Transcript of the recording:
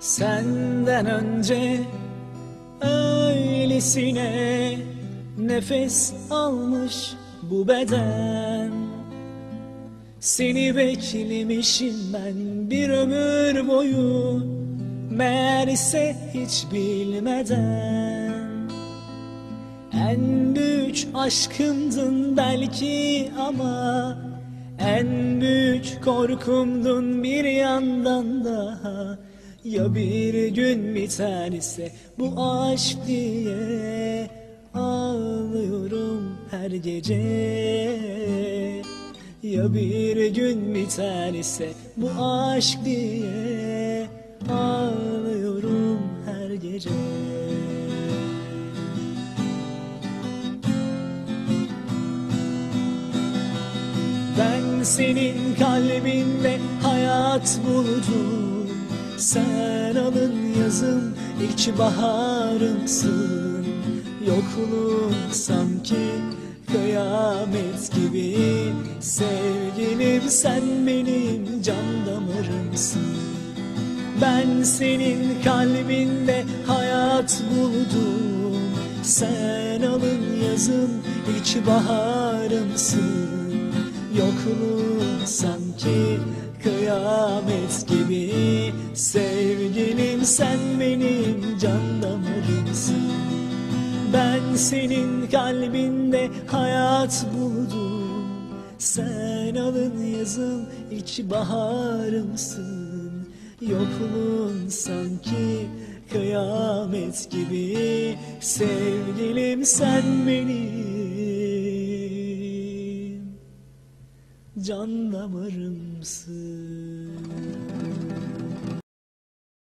Senden önce öylesine nefes almış bu beden. Seni beklemişim ben bir ömür boyu Meğerse hiç bilmeden. En büyük aşkımdın belki ama En büyük korkumdun bir yandan daha Ya bir gün biterse bu aşk diye Ağlıyorum her gece. Ya bir gün biterse bu aşk diye Ağlıyorum her gece. Ben senin kalbinde hayat buldum Sen alın yazım ilk baharımsın. Yokluğun sanki kıyamet gibi. Sevgilim sen benim can damarımsın. Ben senin kalbinde hayat buldum. Sen alın yazın ilk baharımsın. Yokluğun sanki kıyamet gibi Sevgilim sen benim can damarımsın. Ben senin kalbinde hayat buldum. Sen alın yazın ilk baharımsın. Yokluğun sanki kıyamet gibi. Sevgilim sen benim Can damarımsın